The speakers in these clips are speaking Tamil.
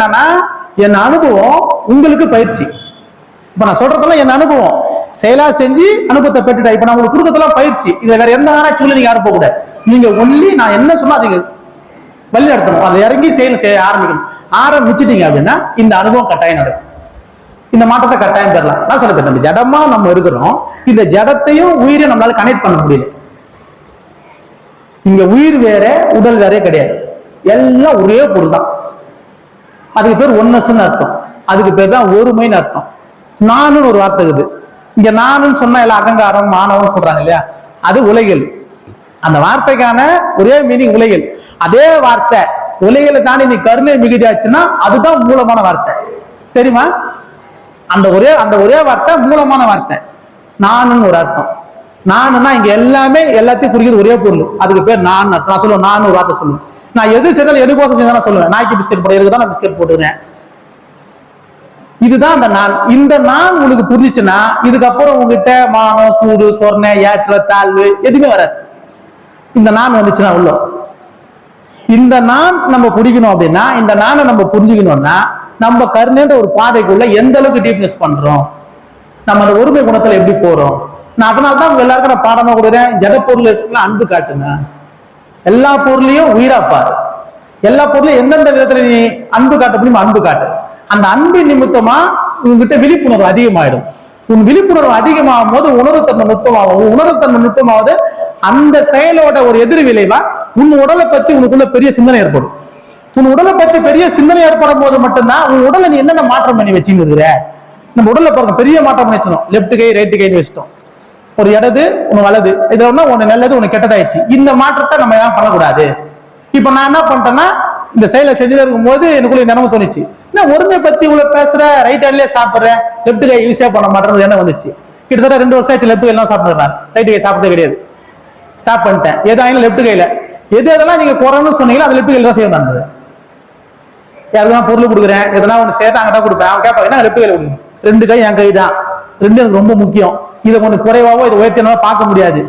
என்னன்னா என் அனுபவம் உங்களுக்கு பயிற்சி. இப்ப நான் சொல்றதெல்லாம் என் அனுபவம். செயலா செஞ்சு அனுபவத்தை பெற்றுட்டேன். இப்ப நான் உங்களுக்கு கொடுக்கறதெல்லாம் பயிற்சி. இதுல வேற எந்த ஆராய்ச்சியில நீங்க யாரும் போக கூடாது நீங்க ஒன்லி நான் என்ன சொன்னா அதுக்கு வழி நடத்தணும். அதை இறங்கி செயல் செய்ய ஆரம்பிக்கணும். ஆரம்பிச்சிட்டீங்க அப்படின்னா இந்த அனுபவம் கட்டாயம் நடக்கும். இந்த மாற்றத்தை கட்டாயம் பெறலாம். நான் சொல்ல நம்ம ஜடமா நம்ம இருக்கிறோம். இந்த ஜடத்தையும் உயிரையும் நம்மளால கனெக்ட் பண்ண முடியல. இங்க உயிர் வேற உடல் வேறே கிடையாது. எல்லாம் ஒரே பொருள் தான் அதுக்கு பேர் ஒன்னஸ்ன்னு அர்த்தம். அதுக்கு பேர் தான் ஒருமைன்னு அர்த்தம். நானுன்னு ஒரு வார்த்தை இருக்குது. இங்க நானுன்னு சொன்னா எல்லாம் அகங்காரம் மானவம் சொல்றாங்க இல்லையா? அது உலகில் அந்த வார்த்தைக்கான ஒரே மீனிங் உலகில் அதே வார்த்தை உலகில தாண்டி நீ கருணை மிகுதியாச்சுன்னா அதுதான் மூலமான வார்த்தை. தெரியுமா? அந்த ஒரே அந்த ஒரே வார்த்தை மூலமான வார்த்தை. நானுன்னு ஒரு அர்த்தம். நானுன்னா இங்க எல்லாமே எல்லாத்தையும் குறிக்கிறது ஒரே பொருள். அதுக்கு பேர் நான் அர்த்தம். நான் சொல்லுவேன் நான் ஒரு வார்த்தை சொல்லுவேன். நான் எது செய்தாலும் எதுக்கோசம் செஞ்சாலும் சொல்லுவேன். நாய்க்கு பிஸ்கட் போடுறதுக்கு தான் நான் பிஸ்கட் போட்டுக்கிறேன்? இதுதான் அந்த நான். இந்த நான் உங்களுக்கு புரிஞ்சுச்சுன்னா இதுக்கப்புறம் உங்ககிட்ட மானம் சூடு சொர்ண ஏற்ற தாழ்வு எதுவுமே வராது. இந்த நான் வந்துச்சுன்னா உள்ள. இந்த நான் நம்ம பிடிக்கணும் அப்படின்னா இந்த நானை நம்ம புரிஞ்சுக்கணும்னா நம்ம கருணைன்ற ஒரு பாதைக்குள்ள எந்த அளவுக்கு டீப்னஸ் பண்றோம்? நம்ம அந்த ஒருமை குணத்துல எப்படி போறோம்? நான் அதனால தான் உங்க எல்லாருக்கும் நான் பாடமா கொடுக்குறேன். ஜட பொருள் இருக்குல்ல அன்பு காட்டுங்க. எல்லா பொருளையும் உயிராப்பார் எல்லா பொருளையும் எந்தெந்த விதத்துல நீ அன்பு காட்ட முடியுமோ அன்பு காட்டு. அந்த அன்பு நிமித்தமா உங்ககிட்ட விழிப்புணர்வு அதிகமாயிடும். உன் விழிப்புணர்வு அதிகமாகும் போது உணர்வுத்தன்மை நுட்பமாகும். உன் உணர்வுத்தன்மை நுட்பமாவது அந்த செயலோட ஒரு எதிர் விளைவா உன் உடலை பத்தி உனக்குள்ள பெரிய சிந்தனை ஏற்படும். உன் உடலை பத்தி பெரிய சிந்தனை ஏற்படும் போது மட்டும்தான் உன் உடலை நீ என்னென்ன மாற்றம் பண்ணி வச்சுங்கிற நம்ம உடல்ல பாருங்க பெரிய மாற்றம் பண்ணி வச்சிடும் லெப்ட் கை ரைட்டு கைன்னு வச்சிட்டோம். ஒரு இடது ஒண்ணு வலது. இது ஒண்ணு ஒண்ணு நல்லது ஒண்ணு கெட்டதாயிடுச்சு. இந்த மாற்றத்தை நம்ம ஏன் பண்ணக்கூடாது. இப்ப நான் என்ன பண்ணிட்டேன்னா இந்த செயலை செஞ்சுட்டு இருக்கும்போது எனக்குள்ள இந்த நினைவு தோணுச்சு. என்ன ஒருமை பத்தி இவ்வளோ பேசுற ரைட் ஹேண்ட்லயே சாப்பிடுறேன் லெஃப்ட் கை யூஸே பண்ண மாட்டேன் என்ன வந்துச்சு? கிட்டத்தட்ட ரெண்டு வருஷம் ஆச்சு லெஃப்ட் கைலாம் சாப்பிடுறேன் ரைட் கை சாப்பிட்டது கிடையாது. ஸ்டாப் பண்ணிட்டேன். எதாயிலும் லெஃப்ட் கையில. எது எதெல்லாம் நீங்க குறைன்னு சொன்னீங்களோ அது லெஃப்ட் கையில தான் செய்ய வந்தது யாருக்கெல்லாம் பொருள் கொடுக்குறேன் எதனா ஒன்று சேர்த்து அங்கே தான் கொடுப்பேன். அவன் கேட்பாங்க என்ன லெஃப்ட் கையில் கொடுங்க ரெண்டு கை என் கை தான். ரெண்டு எனக்கு ரொம்ப முக்கியம். இதை கொஞ்சம் குறைவாவோ இதை உயர்த்தினோ பார்க்க முடியாது.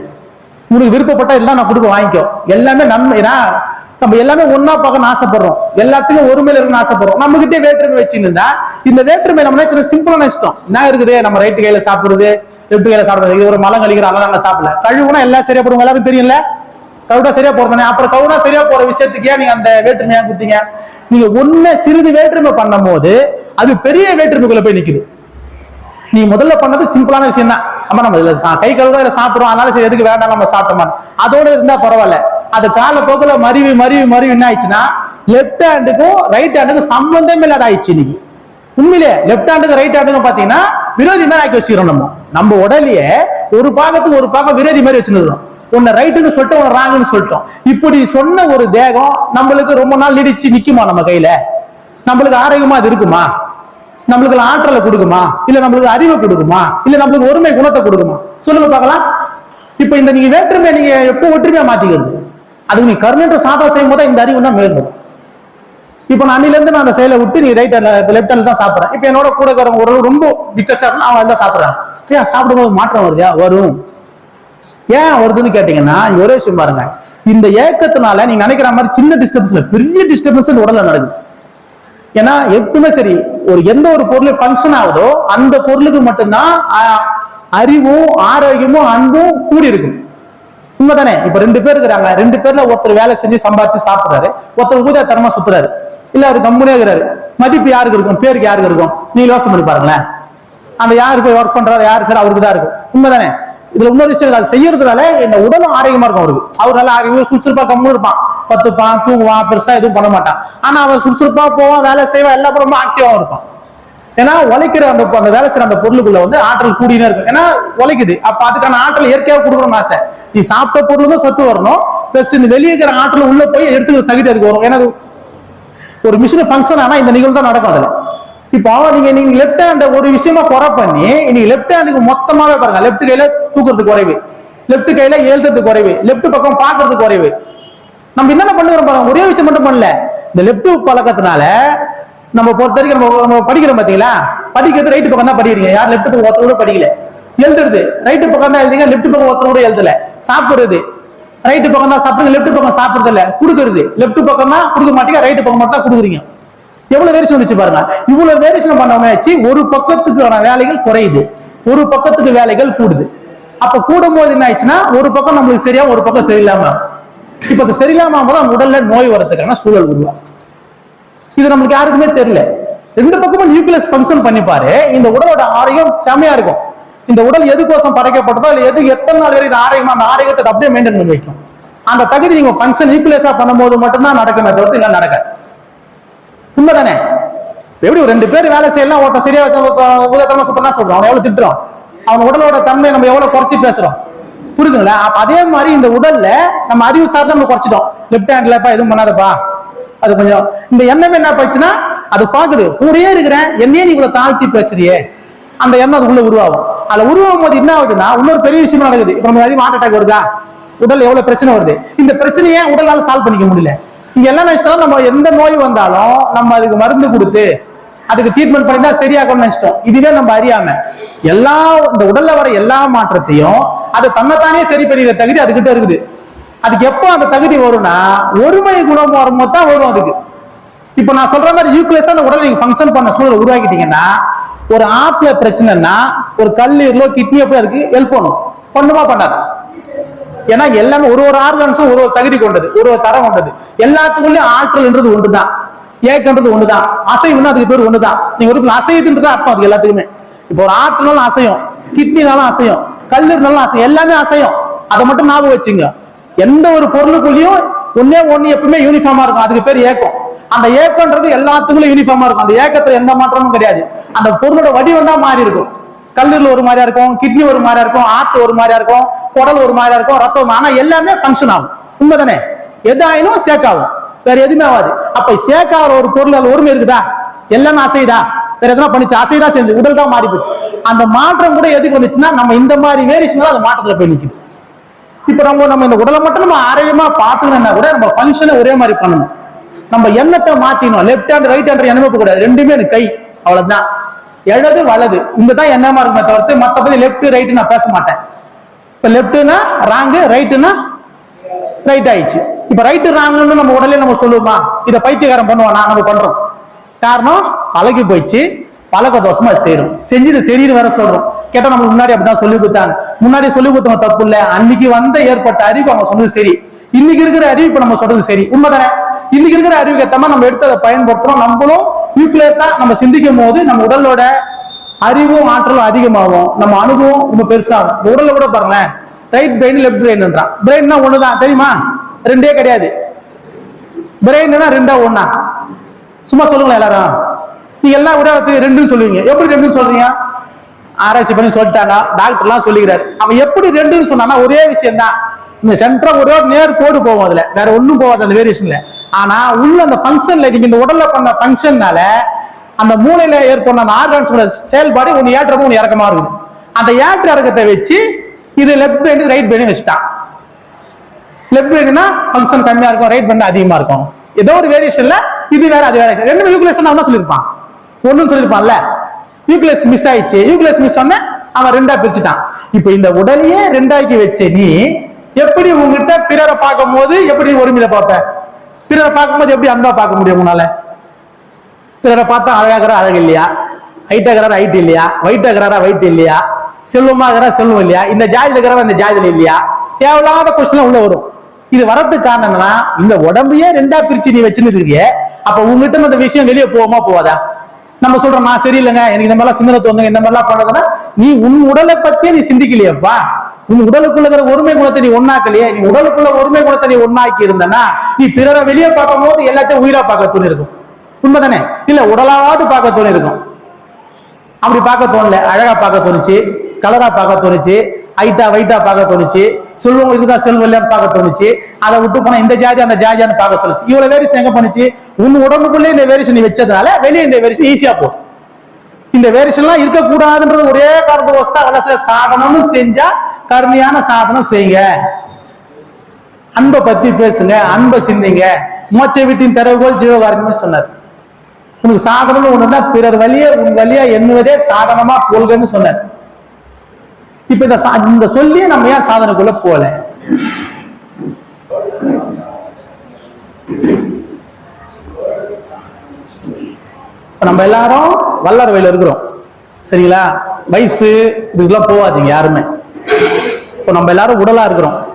உனக்கு விருப்பப்பட்டா எல்லாம் நான் கொடுக்க வாங்கிக்கோ. எல்லாமே நன்மை நம்ம எல்லாமே ஒன்னா பார்க்கணும்னு ஆசைப்படுறோம். எல்லாத்துக்கும் ஒருமையில இருக்கணும் ஆசைப்படுறோம். நம்ம கிட்டே வேற்றுமை வச்சுருந்தா இந்த வேற்றுமை நம்ம நினைச்சது சிம்பிளான இஷ்டம். என்ன இருக்குது? நம்ம ரைட்டு கையில சாப்பிடுறது லெப்ட் கையில சாப்பிடுறது. இது ஒரு மலம் கழிக்கிறோம் அதெல்லாம் நாங்க சாப்பிடல. கழுவுனா எல்லாம் சரியா போடுவோம் எல்லாருக்கும் தெரியல கவுடா சரியா போறதானே அப்புறம் கவுடா சரியா போற விஷயத்துக்கே நீங்க அந்த வேற்றுமையா குத்தீங்க நீங்க ஒண்ணு சிறிது வேற்றுமை பண்ணும் போது அது பெரிய வேற்றுமைக்குள்ள போய் நிக்குது. நீ முதல்ல பண்ணது சிம்பிளான விஷயம் தான் அம்மா நம்ம இதுல கை கழுவ இல்ல சாப்பிடுறோம். அதனால சரி எதுக்கு வேண்டாம் நம்ம சாப்பிட்டோமா? அதோட இருந்தா பரவாயில்ல. அது காலப்போக்குல மருவி மருவி மருவி என்ன ஆயிடுச்சுன்னா லெஃப்ட் ஹேண்டுக்கும் ரைட் ஹேண்டுக்கும் சம்பந்தமே இல்லாத ஆயிடுச்சு இன்னைக்கு. உண்மையிலே லெஃப்ட் ஹேண்டுக்கும் ரைட் ஹேண்டுக்கும் பாத்தீங்கன்னா விரோதி மாதிரி ஆக்கி வச்சுக்கிறோம் நம்ம. நம்ம உடலையே ஒரு பாகத்துக்கு ஒரு பாகம் விரோதி மாதிரி வச்சுருக்கிறோம். உன்னை ரைட்டுன்னு சொல்லிட்டு உன்னை ராங்குன்னு சொல்லிட்டோம். இப்படி சொன்ன ஒரு தேகம் நம்மளுக்கு ரொம்ப நாள் நீடிச்சு நிக்குமா நம்ம கையில? நம்மளுக்கு ஆரோக்கியமா அது இருக்குமா? நம்மளுக்கு ஆற்றலை கொடுக்குமா? இல்ல நம்மளுக்கு அறிவை கொடுக்குமா? இல்ல நம்மளுக்கு ஒருமை குணத்தை கொடுக்குமா? சொல்லுங்க பார்க்கலாம். இப்ப இந்த நீங்க வேற்றுமை நீங்க எப்போ ஒற்றுமையா மாத்திக்கிறது? அதுக்கு நீ கருணைன்ற சாதா செய்யும் போது இந்த அறிவு தான் மேலும் இப்ப நான் அன்னில இருந்து நான் அந்த செயலை விட்டு நீ ரைட் லெஃப்ட் ஹேண்ட் தான் சாப்பிட்றேன். இப்ப என்னோட கூட இருக்கிறவங்க ஒரு ரொம்ப பிக்கஸ்டா இருந்தா அவன் தான் சாப்பிடுறான் ஏன் சாப்பிடும்போது மாற்றம் வருதா? வரும். ஏன் வருதுன்னு கேட்டீங்கன்னா ஒரே விஷயம் பாருங்க. இந்த ஏக்கத்தினால நீங்கள் நினைக்கிற மாதிரி சின்ன டிஸ்டர்பன்ஸ்ல பெரிய டிஸ்டர்பன்ஸ் இந்த உடல்ல நடக்குது. ஏன்னா எப்பவுமே சரி ஒரு எந்த ஒரு பொருள் ஃபங்க்ஷன் ஆகுதோ அந்த பொருளுக்கு மட்டும்தான் அறிவும் ஆரோக்கியமும் அன்பும் கூடி இருக்கும் உண்மைதானே? இப்ப ரெண்டு பேர் இருக்கிறாங்க. ரெண்டு பேர்ல ஒருத்தர் வேலை செஞ்சு சம்பாதிச்சு சாப்பிடுறாரு. ஒருத்தர் ஊதா தரமா சுத்துறாரு. இல்ல அவர் கம்முனே இருக்கிறாரு. மதிப்பு யாருக்கு இருக்கும்? பேருக்கு யாருக்கு இருக்கும்? நீ யோசனை பண்ணி பாருங்களேன். அந்த யாரு போய் ஒர்க் பண்றாரு? யாரு சார்? அவருக்கு தான் இருக்கும். உண்மைதானே? இதுல இன்னொரு விஷயம் அது செய்யறதுனால இந்த உடலும் ஆரோக்கியமா இருக்கும் அவருக்கு. அவர் நல்லா ஆரோக்கியமா சுறுசுறுப்பா கம்முன்னு இருப்பான். பத்துப்பான் தூங்குவான் பெருசா எதுவும் பண்ண மாட்டான். ஆனா அவன் சுறுசுறுப்பா போவான் வேலை செய்வான் எல்லா ரொம்ப ஆக்டிவா இருப்பான். ஏன்னா உழைக்கிற அந்த அந்த வேலை செய்யற அந்த பொருளுக்குள்ள வந்து ஆற்றல் கூடினே இருக்கும். ஏன்னா உழைக்குது. அப்ப அதுக்கான ஆற்றல் இயற்கையாக கொடுக்கணும் ஆசை. நீ சாப்பிட்ட பொருள் தான் சத்து வரணும். பிளஸ் இந்த வெளியே இருக்கிற ஆற்றல் உள்ள போய் எடுத்துக்கிற தகுதி அதுக்கு வரும். ஏன்னா அது ஒரு மிஷின் ஃபங்க்ஷன் ஆனா இந்த நிகழ்வு தான் நடக்கும் அதுல. இப்போ நீங்க நீங்க லெப்ட் ஹேண்ட ஒரு விஷயமா குறை பண்ணி நீங்க லெப்ட் ஹேண்டுக்கு மொத்தமாவே பாருங்க. லெப்ட் கையில தூக்குறது குறைவு. லெப்ட் கையில எழுதுறது குறைவு. லெப்ட் பக்கம் பாக்குறது குறைவு. நம்ம என்னென்ன பண்ணுறோம் பாருங்க? ஒரே விஷயம் மட்டும் பண்ணல. இந்த லெப்ட் பழக்கத்தினால நம்ம பொறுத்த வரைக்கும் நம்ம நம்ம படிக்கிறோம் பாத்தீங்களா? படிக்கிறது ரைட்டு பக்கம் தான் படிக்கிறீங்க. யார் லெஃப்ட் பக்கம் ஒருத்தர் கூட படிக்கல. எழுதுறது. ரைட்டு பக்கம் தான் எழுதிங்க லெஃப்ட் பக்கம் ஒருத்தர் கூட எழுதல. சாப்பிடுறது. ரைட்டு பக்கம் தான் சாப்பிடுங்க லெஃப்ட் பக்கம் சாப்பிடுறது இல்ல கொடுக்குறது. லெஃப்ட் பக்கம் தான் கொடுக்க மாட்டீங்க. ரைட்டு பக்கம் மட்டும் தான் கொடுக்குறீங்க. எவ்வளவு வேரியேஷன் வந்துச்சு பாருங்க. இவ்வளவு வேரியேஷன் பண்ணவனாச்சு ஒரு பக்கத்துக்கான வேலைகள் குறையுது. ஒரு பக்கத்துக்கு வேலைகள் கூடுது. அப்ப கூடும் போது என்ன ஆயிடுச்சுன்னா ஒரு பக்கம் நம்மளுக்கு சரியா ஒரு பக்கம் சரியில்லாம. இப்ப அது சரியில்லாம போது நம்ம உடல்ல நோய் வரதுக்கான சூழல் உருவாச்சு. இது நம்மளுக்கு யாருக்குமே தெரியல. ரெண்டு பக்கமும் நியூக்ளியஸ் ஃபங்க்ஷன் பண்ணிப்பாரு இந்த உடலோட ஆரோக்கியம் செமையா இருக்கும். இந்த உடல் எதுக்கோசம் படைக்கப்பட்டதோ இல்ல எது எத்தனை நாள் வரை இது ஆரோக்கியமா அந்த ஆரோக்கியத்தை அப்படியே மெயின்டைன் பண்ணி வைக்கும். அந்த தகுதி நீங்க ஃபங்க்ஷன் நியூக்ளியஸா பண்ணும்போது மட்டும்தான் நடக்குமே தவிர்த்து இல்லை நடக்காது. உண்மைதானே? எப்படி ஒரு ரெண்டு பேர் வேலை செய்யலாம் ஒருத்தன் சரியா வச்சா உதத்தனமா சுத்தம்னா சொல்றோம் அவன் எவ்வளவு திட்டுறோம் அவன் உடலோட தன்மையை நம்ம எவ்வளவு குறைச்சி பேசுறோம்? புரியுதுங்களா? அப்ப அதே மாதிரி இந்த உடல்ல நம்ம அறிவு சார்ந்த நம்ம குறைச்சிட்டோம். லெப்ட் ஹேண்ட்லப்பா எதுவும் பண்ணாதப்பா. அது கொஞ்சம் இந்த எண்ணமே என்ன போச்சுன்னா அது பாக்குது. கூடயே இருக்கிறேன் என்னையே நீ இவ்வளவு தாழ்த்தி பேசுறியே. அந்த எண்ணம் அதுக்குள்ள உருவாகும். அதுல உருவாகும் போது என்ன ஆகுதுன்னா இன்னொரு பெரிய விஷயம் நடக்குது. இப்ப நம்ம ஹார்ட் அட்டாக் வருதா? உடல் எவ்வளவு பிரச்சனை வருது? இந்த பிரச்சனையை உடலால் சால்வ் பண்ணிக்க முடியல. இங்க என்ன நினைச்சாலும் நம்ம எந்த நோய் வந்தாலும் நம்ம அதுக்கு மருந்து கொடுத்து அதுக்கு ட்ரீட்மெண்ட் பண்ணி தான் சரியாகும்னு நினைச்சிட்டோம். இதுவே நம்ம அறியாம. எல்லா இந்த உடல்ல வர எல்லா மாற்றத்தையும் அது தன்னைத்தானே சரி பண்ணிக்கிற தகுதி அதுகிட்ட இருக்குது. அதுக்கு எப்போ அந்த தகுதி வரும்னா ஒருமை குணம் வரும்போது தான் வரும் அதுக்கு. இப்போ நான் சொல்ற மாதிரி யூக்ளியஸா அந்த உடல் நீங்க ஃபங்க்ஷன் பண்ண சூழல் உருவாக்கிட்டீங்கன்னா ஒரு ஆத்துல பிரச்சனைனா ஒரு கல்லீரலோ கிட்னியோ போய் அதுக்கு ஹெல்ப் பண்ணும். பண்ணுமா பண்ணாதா? ஏன்னா எல்லாமே ஒரு ஒரு ஆர்கன்ஸும் ஒரு ஒரு தகுதி கொண்டது ஒரு ஒரு தரம் கொண்டது. எல்லாத்துக்குள்ளயும் ஆற்றல்ன்றது ஒன்றுதான் ஏக்கன்றது ஒண்ணுதான். அசைவுன்னா அதுக்கு பேர் ஒண்ணுதான். நீங்க ஒரு அசையுதுன்றது அர்த்தம் அது எல்லாத்துக்குமே. இப்போ ஒரு ஆற்றுனாலும் அசையும் கிட்னினாலும் அசையும் கல்லீரனாலும் அசையும் எல்லாமே அசையும். அதை மட்டும் ஞாபகம் வச்சுங்க. எந்த ஒரு பொருளுக்குள்ளேயும் ஒன்னே ஒண்ணு எப்பவுமே யூனிஃபார்மா இருக்கும். அதுக்கு பேர் ஏக்கம் அந்த ஏக்கம்ன்றது எல்லாத்துக்குள்ள யூனிஃபார்மா இருக்கும். அந்த ஏக்கத்துல எந்த மாற்றமும் கிடையாது. அந்த பொருளோட வடிவம் தான் மாறி இருக்கும். கல்லூரில் ஒரு மாதிரியா இருக்கும் கிட்னி ஒரு மாதிரியா இருக்கும் ஆற்று ஒரு மாதிரியா இருக்கும் குடல் ஒரு மாதிரியா இருக்கும் ரத்தம் ஆனா எல்லாமே ஃபங்க்ஷன் ஆகும். உண்மைதானே? எது ஆயினும் சேக் ஆகும் வேற எதுவுமே ஆகாது. அப்ப சேக் ஆகிற ஒரு பொருள் அது ஒருமை இருக்குதா? எல்லாமே அசைதா வேற எதனா பண்ணிச்சு? அசைதா சேர்ந்து உடல் தான் மாறி போச்சு. அந்த மாற்றம் கூட எதுக்கு வந்துச்சுன்னா நம்ம இந்த மாதிரி வேரியேஷன் அந்த மாற்றத்துல போய் நிற்குது இப்ப நம்ம நம்ம இந்த உடலை மட்டும் நம்ம ஆரோக்கியமா பாத்துக்கணும்னா கூட நம்ம ஃபங்க்ஷனை ஒரே மாதிரி பண்ணணும். நம்ம எண்ணத்தை மாத்தினோம் லெஃப்ட் ஹேண்ட் ரைட் ஹேண்ட் எண்ணமே கூடாது ரெண்டுமே கை. அவ்வளவுதான். இடது வலது. இங்கதான் தான் எண்ணமா இருக்குமே தவிர்த்து மத்தபடி லெஃப்ட் ரைட் நான் பேச மாட்டேன். இப்போ லெஃப்ட்னா ராங்கு ரைட்டுனா ரைட் ஆயிடுச்சு. இப்போ ரைட்டு ராங்குன்னு நம்ம உடனே நம்ம சொல்லுவோமா? இதை பைத்தியக்காரம் பண்ணுவோம் நான் நம்ம பண்ணுறோம் காரணம் பழகி போயிடுச்சு. பழக்க தோஷமா செய்யறோம் செஞ்சு செஞ்சது சரின்னு வேற சொல்கிறோம் கேட்டால் நம்ம முன்னாடி அப்படிதான் சொல்லி கொடுத்தாங்க. முன்னாடி சொல்லி கொடுத்தவங்க தப்பு இல்லை. அன்னைக்கு வந்த ஏற்பட்ட அறிவு அவங்க சொன்னது சரி. இன்னைக்கு இருக்கிற அறிவு இப்போ நம்ம சொல்றது சரி. உண்மைதானே? இன்னைக்கு இருக்கிற அறிவுக்கு ஏத்த மாதிரி நம்ம எடுத்து அதை பயன்படுத்துறோம். நம்மளும் நியூக்ளியஸா நம்ம சிந்திக்கும் போது நம்ம உடலோட அறிவும் ஆற்றலும் அதிகமாகும். நம்ம அனுபவம் ரொம்ப பெருசாகும் உடலை உடல்ல கூட பாருங்களேன். ரைட் பிரெயின் லெஃப்ட் பிரெயின்ன்றான் பிரெயின்னா ஒண்ணுதான் தெரியுமா? ரெண்டே கிடையாது. பிரெயின்னா ரெண்டா ஒண்ணா? சும்மா சொல்லுங்களேன் எல்லாரும். நீங்க எல்லா உடலத்துக்கு ரெண்டுன்னு சொல்லுவீங்க. எப்படி ரெண்டுன்னு சொல்றீங்க? ஆராய்ச்சி பண்ணி சொல்லிட்டாங்க. டாக்டர்லாம் சொல்லிக்கிறாரு. அவன் எப்படி ரெண்டுன்னு சொன்னானா ஒரே விஷயம் தான் இந்த சென்டரா ஒரே நேர் கோடு போகும் அதுல. வேற ஒண்ணும் போகாது அந்த வேரியேஷன்ல ஆனா உள்ள அந்த ஃபங்க்ஷன்ல நீங்க இந்த உடல்ல பண்ண ஃபங்க்ஷன்னால அந்த மூளையில ஏற்படும் அந்த ஆர்கான்ஸோட செயல்பாடு ஒன்று ஏற்றமும் ஒன்று இறக்கமா இருக்குது. அந்த ஏற்ற இறக்கத்தை வச்சு இது லெஃப்ட் பிரெயின் ரைட் பிரெயின் வச்சுட்டான் லெஃப்ட் பிரெயின்னா ஃபங்க்ஷன் கம்மியா இருக்கும் ரைட் பிரெயின் அதிகமா இருக்கும். ஏதோ ஒரு வேரியேஷன்ல இது வேற அது வேற ரெண்டு யூக்லேஷன் அவன் சொல்லியிருப்பான். ஒன்றும் சொல்லியிருப்பான்ல. யூக்லேஸ் மிஸ் ஆயிடுச்சு. யூக்லேஸ் மிஸ் சொன்ன அவன் ரெண்டா பிரிச்சுட்டான். இப்போ இந்த உடலையே ரெண்டாக்கி வச்ச நீ எப்படி உங்ககிட்ட பிறரை பார்க்கும் போது எப்படி ஒருமையில பார்ப்ப? பிறரை பார்க்கும்போது எப்படி அன்பா பார்க்க முடியும் உன்னால? பிறரை பார்த்தா அழகாகிற அழகு இல்லையா? ஹைட்டாகிறாரா ஹைட் இல்லையா? ஒயிட்டாகிறாரா ஒயிட் இல்லையா? செல்வமாகிறா செல்வம் இல்லையா? இந்த ஜாதியில் இருக்கிறாரா இந்த ஜாதியில் இல்லையா? தேவையில்லாத கொஸ்டின் உள்ள வரும். இது வரதுக்கு காரணம் என்னன்னா இந்த உடம்பையே ரெண்டா பிரிச்சு நீ வச்சுன்னு அப்ப உங்ககிட்ட அந்த விஷயம் வெளியே போவோமா போவாதா நம்ம சொல்றோம் நான் சரியில்லைங்க. எனக்கு இந்த மாதிரிலாம் சிந்தனை தோணுங்க இந்த மாதிரிலாம் பண்ணதுன்னா நீ உன் உடலை பத்தியே நீ சிந்திக்கலையப்பா உன் உடலுக்குள்ள இருக்கிற ஒருமை குணத்தை நீ ஒன்னாக்கலையே நீ உடலுக்குள்ள ஒருமை குணத்தை நீ ஒன்னாக்கி இருந்தனா நீ பிறரை வெளியே பார்க்கும் போது எல்லாத்தையும் உயிரா பார்க்க தோணி இருக்கும். உண்மைதானே? இல்ல உடலாவது பார்க்க தோணி இருக்கும். அப்படி பார்க்க தோணல. அழகா பார்க்க தோணுச்சு. கலரா பார்க்க தோணுச்சு. ஹைட்டா வைட்டா பார்க்க தோணுச்சு. செல்வம் இதுதான் செல்வம் இல்லையான்னு பார்க்க தோணுச்சு. அதை விட்டு போனா இந்த ஜாதி அந்த ஜாதியான்னு பார்க்க தோணுச்சு. இவ்வளவு வேரியேஷன் எங்க பண்ணுச்சு உன் உடம்புக்குள்ளே இந்த வேரியேஷன் நீ வச்சதுனால வெளியே இந்த வேரியேஷன் ஈஸியா போகும். இந்த வேரியேஷன்லாம் இருக்கக்கூடாதுன்றது ஒரே காரணத்துக்கு வஸ்தா வளச சாதனம்னு செஞ்சா கருமையான சாதனம் செய்யுங்க. அன்பை பத்தி பேசுங்க அன்பை சிந்திங்க. மோச்சை வீட்டின் திறவுகோல் ஜீவகாரணமே சொன்னார். உனக்கு சாதனம்னு ஒண்ணுன்னா பிறர் வழியே உன் வழியா எண்ணுவதே சாதனமா கொள்கன்னு சொன்னார். இப்ப இந்த சா- இந்த சொல்லியே நம்ம ஏன் சாதனைக்குள்ள போல நம்ம எல்லாரும் வல்லார் வயல இருக்கிறோம். சரிங்களா? வயசு இதுக்கெல்லாம் போகாதீங்க யாருமே. இப்போ நம்ம எல்லாரும் உடலா இருக்கிறோம்.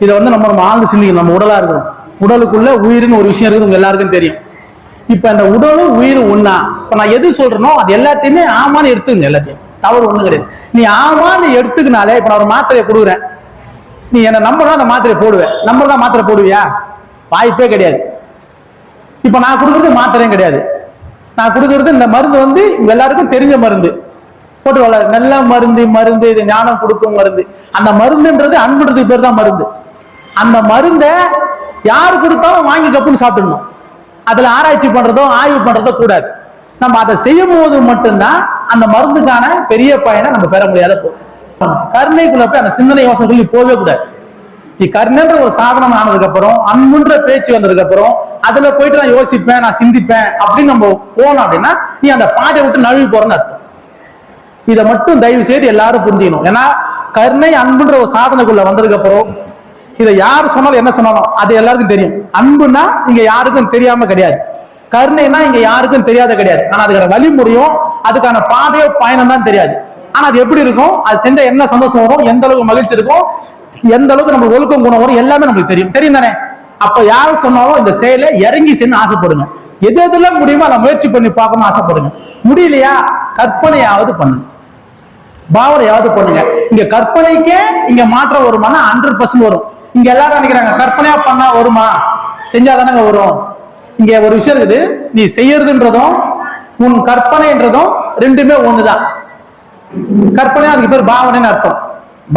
இதை வந்து நம்ம நம்ம ஆழ்ந்து சிந்திக்கணும். நம்ம உடலா இருக்கிறோம். உடலுக்குள்ள உயிர்னு ஒரு விஷயம் இருக்குது உங்க எல்லாருக்கும் தெரியும். இப்ப அந்த உடலும் உயிரும் ஒன்னா இப்ப நான் எது சொல்றேனோ அது எல்லாத்தையுமே ஆமான்னு எடுத்துங்க எல்லாத்தையும். தவறு ஒண்ணும் கிடையாது. நீ ஆமான்னு எடுத்துக்கினாலே இப்ப நான் ஒரு மாத்திரையை கொடுக்குறேன். நீ என்ன நம்பணும் அந்த மாத்திரையை போடுவேன் நம்பர் தான் மாத்திரை போடுவியா? வாய்ப்பே கிடையாது. இப்ப நான் கொடுக்கறது மாத்திரையும் கிடையாது. நான் கொடுக்கறது இந்த மருந்து வந்து இவங்க எல்லாருக்கும் தெரிஞ்ச மருந்து. போட்டு வளர நல்ல மருந்து மருந்து இது ஞானம் கொடுக்கும் மருந்து. அந்த மருந்துன்றது அன்புன்றதுக்கு பேர் தான் மருந்து. அந்த மருந்தை யாரு கொடுத்தாலும் வாங்கி கப்புன்னு சாப்பிடணும். அதுல ஆராய்ச்சி பண்றதோ ஆய்வு பண்றதோ கூடாது. நம்ம அதை செய்யும் போது மட்டும்தான் அந்த மருந்துக்கான பெரிய பயனை நம்ம பெற முடியாத போகும். கருணைக்குள்ள போய் அந்த சிந்தனை யோசனை சொல்லி போகவே கூடாது. நீ கருணைன்ற ஒரு சாதனம் ஆனதுக்கு அப்புறம் அன்புன்ற பேச்சு வந்ததுக்கு அப்புறம் அதுல போயிட்டு நான் யோசிப்பேன் நான் சிந்திப்பேன் அப்படின்னு நம்ம போனோம் அப்படின்னா நீ அந்த பாதையை விட்டு நழுவி போறேன்னு அர்த்தம். இதை மட்டும் தயவு செய்து எல்லாரும் புரிஞ்சுக்கணும். ஏன்னா கருணை அன்புன்ற ஒரு சாதனைக்குள்ள வந்ததுக்கு அப்புறம் இதை யார் சொன்னாலும் என்ன சொன்னாலும் அது எல்லாருக்கும் தெரியும். அன்புனா இங்க யாருக்கும் தெரியாம கிடையாது. கருணைனா இங்க யாருக்கும் தெரியாத கிடையாது. ஆனா அதுக்கான வழிமுறையும் அதுக்கான பாதையோ பயணம் தான் தெரியாது. ஆனா அது எப்படி இருக்கும்? அது செஞ்ச என்ன சந்தோஷம் வரும்? எந்த அளவுக்கு மகிழ்ச்சி இருக்கும்? எந்த அளவுக்கு நம்ம ஒழுக்கம் குணம் வரும்? எல்லாமே நமக்கு தெரியும். தெரியும் தானே? அப்ப யார் சொன்னாலும் இந்த செயலை இறங்கி சென்று ஆசைப்படுங்க. எது எதெல்லாம் முடியுமோ அதை முயற்சி பண்ணி பார்க்கணும் ஆசைப்படுங்க. முடியலையா? கற்பனையாவது பண்ணுங்க. பாவனையாவது பண்ணுங்க. இங்க கற்பனைக்கே இங்க மாற்றம் வருமானா ஹண்ட்ரட் பர்சன்ட் வரும். இங்க எல்லாரும் நினைக்கிறாங்க? கற்பனையா பண்ணா வருமா? செஞ்சாதானங்க வரும். இங்க ஒரு விஷயம் இருக்குது. நீ செய்யறதுன்றதும் உன் கற்பனைன்றதும் ரெண்டுமே ஒண்ணுதான். கற்பனையா அதுக்கு பேர் பாவனைன்னு அர்த்தம்.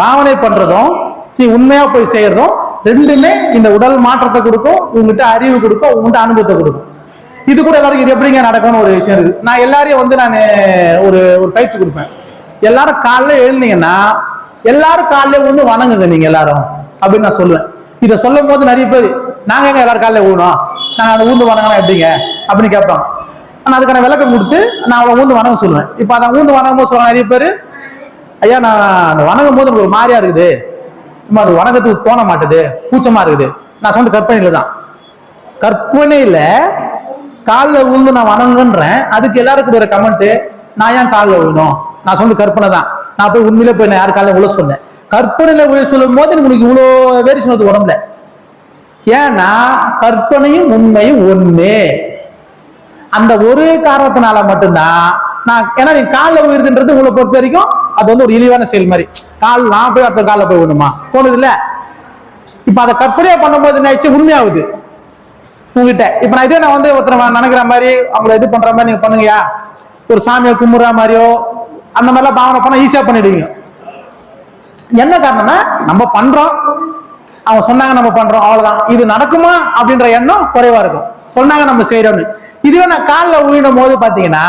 பாவனை பண்றதும் நீ உண்மையா போய் செய்யறதும் ரெண்டுமே இந்த உடல் மாற்றத்தை கொடுக்கும் உங்ககிட்ட அறிவு கொடுக்கும் உங்ககிட்ட அனுபவத்தை கொடுக்கும். இது கூட எல்லாருக்கும் இது எப்படிங்க நடக்கும்னு ஒரு விஷயம் இருக்கு நான் எல்லாரையும் வந்து நான் ஒரு ஒரு பயிற்சி கொடுப்பேன். எல்லாரும் காலைல எழுந்தீங்கன்னா எல்லாரும் காலையில வந்து வணங்குங்க நீங்க எல்லாரும். அப்படின்னு நான் சொல்லுவேன். இதை சொல்லும் போது நிறைய பேர் நாங்க எங்க எல்லாரும் காலையில ஊனோம் நாங்கள் அந்த ஊந்து வணங்கினா எப்படிங்க? அப்படின்னு கேட்பாங்க. நான் அதுக்கான விளக்கம் கொடுத்து நான் அவளை ஊந்து வணங்க சொல்லுவேன். இப்போ அதை ஊந்து வணங்கும் போது சொல்லுவாங்க நிறைய பேர் ஐயா நான் அந்த வணங்கும் போது எனக்கு ஒரு மாதிரியா இருக்குது. அம்மா, அது வணக்கத்துக்கு தோண மாட்டுது. கூச்சமா இருக்குது. நான் சொன்ன கற்பனையில் தான். கற்பனையில காலில் விழுந்து நான் வணங்குன்றேன். அதுக்கு எல்லாருக்கும் ஒரு கமெண்ட் நான் ஏன் காலில் விழுணும் நான் சொன்ன கற்பனை தான். நான் போய் உண்மையிலே போய் நான் யார் காலில் விழ சொன்னேன். கற்பனையில விழ சொல்லும் போது எனக்கு உனக்கு இவ்வளோ வேரியேஷன் வருது உடம்புல. ஏன்னா கற்பனையும் உண்மையும் ஒண்ணு. அந்த ஒரு காரணத்தினால மட்டும்தான் நான் ஏன்னா நீ காலில் விழுதுன்றது உங்களை பொறுத்த வரைக்கும் அது வந்து ஒரு இழிவான செயல் மாதிரி. கால் நான் போய் அடுத்த காலில் போய் விடணுமா? போனது இல்ல இப்ப அதை கற்பனையா பண்ணும்போது என்ன ஆயிடுச்சு? உண்மையாகுது. உங்ககிட்ட. இப்ப நான் இதே நான் வந்து ஒருத்தர் நினைக்கிற மாதிரி அவங்கள இது பண்ற மாதிரி நீங்க பண்ணுங்கயா ஒரு சாமியை கும்பிடுற மாதிரியோ அந்த மாதிரிலாம் பாவனை பண்ணா ஈஸியா பண்ணிடுவீங்க. என்ன காரணம்னா நம்ம பண்றோம். அவங்க சொன்னாங்க நம்ம பண்றோம் அவ்வளவுதான். இது நடக்குமா அப்படின்ற எண்ணம் குறைவா இருக்கும். சொன்னாங்க நம்ம செய்யறோம்னு. இதுவே நான் காலில் விழுடும் போது பாத்தீங்கன்னா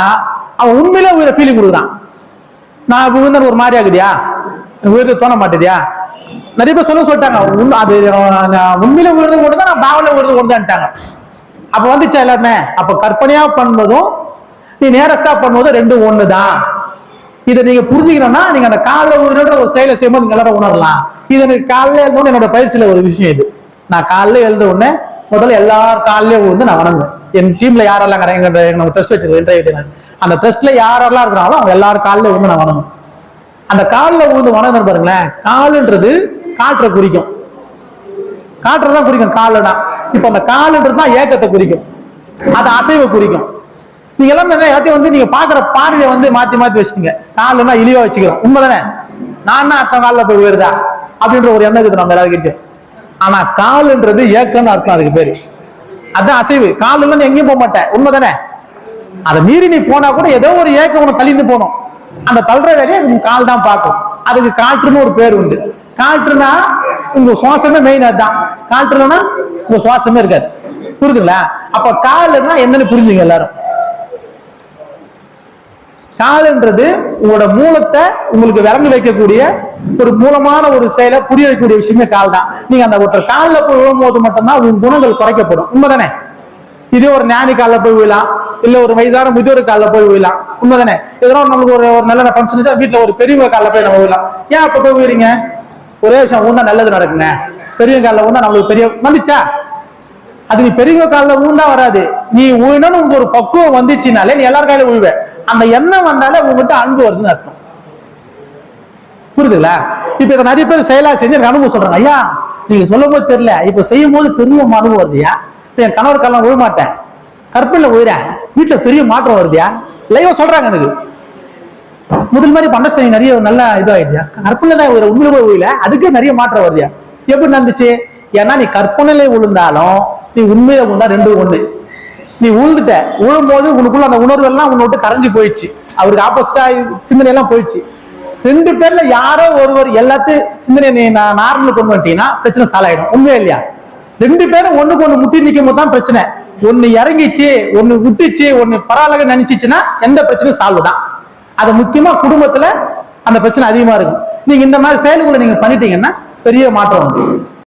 அவன் உண்மையில உயிரை ஃபீலிங் கொடுக்குறான். நான் இப்போ விழுந்தது ஒரு மாதிரி ஆகுதியா? உயிருக்கு தோண மாட்டேதியா? நிறைய பேர் சொல்ல சொல்லிட்டாங்க அது நான் உண்மையில விழுறது கொண்டு தான் நான் பாவனை விழுறது கொண்டு தான்ட்டாங்க அப்ப வந்துச்சா எல்லாருமே? அப்ப கற்பனையா பண்ணுவதும் நீ நேரஸ்டா பண்ணுவதும் ரெண்டும் ஒண்ணுதான். இதை நீங்க புரிஞ்சுக்கணும்னா நீங்க அந்த காலைல விழுற ஒரு செயலை செய்யும்போது நீங்க எல்லாரும் உணரலாம். இது எனக்கு காலைல எழுந்த என்னோட பயிற்சியில ஒரு விஷயம் இது. நான் காலைல எழுந்த உடனே முதல்ல எல்லார் காலையிலயும் வந்து நான் வணங்குவேன். என் டீம்ல யாரெல்லாம் கிடையாது எங்க நம்ம டெஸ்ட் வச்சிருக்கோம் அந்த டெஸ்ட்ல யாரெல்லாம் இருக்கிறாங்களோ அவங்க எல்லாரும் காலையில் வந்து நான் வணங்குவேன். அந்த காலில் விழுந்து வணங்குறது பாருங்களேன் காலுன்றது காற்றை குறிக்கும். காற்றை தான் குறிக்கும் காலுனா. இப்போ அந்த காலுன்றது தான் ஏக்கத்தை குறிக்கும். அது அசைவை குறிக்கும். நீங்க எல்லாம் எல்லாத்தையும் வந்து நீங்க பாக்குற பார்வையை வந்து மாத்தி மாத்தி வச்சுட்டீங்க. காலுனா இழிவா வச்சுக்கிறோம் உண்மைதானே? நான் அத்தன் காலில் போய் வருதா அப்படின்ற ஒரு எண்ணம் இருக்குது நம்ம எல்லாருக்கிட்ட ஆனா காலுன்றது ஏக்கம்னு அர்த்தம் அதுக்கு பேரு. அதான் அசைவு. கால் இல்லைன்னு எங்கேயும் போக மாட்டேன். உண்மைதானே? அதை மீறி நீ போனா கூட ஏதோ ஒரு ஏக்கம் உனக்கு தள்ளிந்து போகணும். அந்த தள்ளுற வேலையை உங்க கால் தான் பார்க்கும். அதுக்கு காற்றுன்னு ஒரு பேர் உண்டு. காற்றுனா உங்க சுவாசமே மெயின் அதுதான். காற்றுலனா உங்க சுவாசமே இருக்காது. புரியுதுங்களா? அப்ப கால்னா என்னன்னு புரிஞ்சுங்க எல்லாரும். காலுன்றது உங்களோட மூலத்தை உங்களுக்கு விளங்கி வைக்கக்கூடிய ஒரு மூலமான ஒரு செயலை புரிய வைக்கக்கூடிய விஷயமே கால் தான் நீங்க அந்த ஒருத்தர் காலில் போய் விழும்போது மட்டும்தான் உங்க குணங்கள் குறைக்கப்படும். உண்மைதானே? இதே ஒரு ஞானி காலில் போய் விழலாம். இல்ல ஒரு வயதான முதியோர் காலில் போய் விழலாம். உண்மைதானே? இதெல்லாம் நம்மளுக்கு ஒரு ஒரு நல்ல ஃபங்க்ஷன் வீட்டுல ஒரு பெரியவங்க காலில் போய் நம்ம விழலாம். ஏன் அப்ப போய் விழுறீங்க? ஒரே விஷயம் ஊந்தா நல்லது நடக்குங்க. பெரியவங்க காலில் ஊந்தா நம்மளுக்கு பெரிய வந்துச்சா? அது நீ பெரியவங்க காலில் ஊந்தா வராது. நீ ஊழணும்னு உனக்கு ஒரு பக்குவம் வந்துச்சுனாலே நீ எல்லார் காலையும் உழுவேன் அந்த எண்ணம் வந்தாலே உங்ககிட்ட அன்பு வருதுன்னு அர்த்தம். புரியுதுங்களா? இப்ப இதை நிறைய பேர் செயலா செஞ்சு எனக்கு அனுபவம் சொல்றாங்க. ஐயா நீங்க சொல்லும் போது தெரியல. இப்ப செய்யும் போது பெரிய அனுபவம் வருதுயா? இப்ப என் கணவர் கல்லாம் விழ மாட்டேன் கற்பில உயிரேன். வீட்டுல பெரிய மாற்றம் வருதுயா? லைவா சொல்றாங்க எனக்கு. முதல் மாதிரி அண்டர்ஸ்டாண்டிங் நிறைய நல்ல இதாயிடுயா கற்பனை தான் உயிரை உண்மையில போய் உயில அதுக்கே நிறைய மாற்றம் வருதுயா? எப்படி நடந்துச்சு? ஏன்னா நீ கற்பனையில விழுந்தாலும் நீ உண்மையில விழுந்தா ரெண்டு ஒண்ணு. நீ உழுந்துட்ட. உழும்போது உனக்குள்ள அந்த உணர்வு எல்லாம் உன்னை விட்டு கரைஞ்சு போயிடுச்சு. அவருக்கு ஆப்போசிட்டா சிந்தனை எல்லாம் போயிடுச்சு. ரெண்டு பேர்ல யாரோ ஒருவர் எல்லாத்தையும் சிந்தனை நீ நான் நார்மல் கொண்டு வந்துட்டீங்கன்னா பிரச்சனை சாலாயிடும் ஆயிடும். உண்மையா இல்லையா? ரெண்டு பேரும் ஒண்ணுக்கு ஒண்ணு முட்டி நிற்கும் போது தான் பிரச்சனை. ஒண்ணு இறங்கிச்சு ஒண்ணு விட்டுச்சு ஒண்ணு பரவாயில்ல நினைச்சிச்சுன்னா எந்த பிரச்சனையும் சால்வ் தான். அது முக்கியமா குடும்பத்துல அந்த பிரச்சனை அதிகமா இருக்கும். நீங்க இந்த மாதிரி செயல்களை நீங்க பண்ணிட்டீங்கன்னா பெரிய மாற்றம் வந்து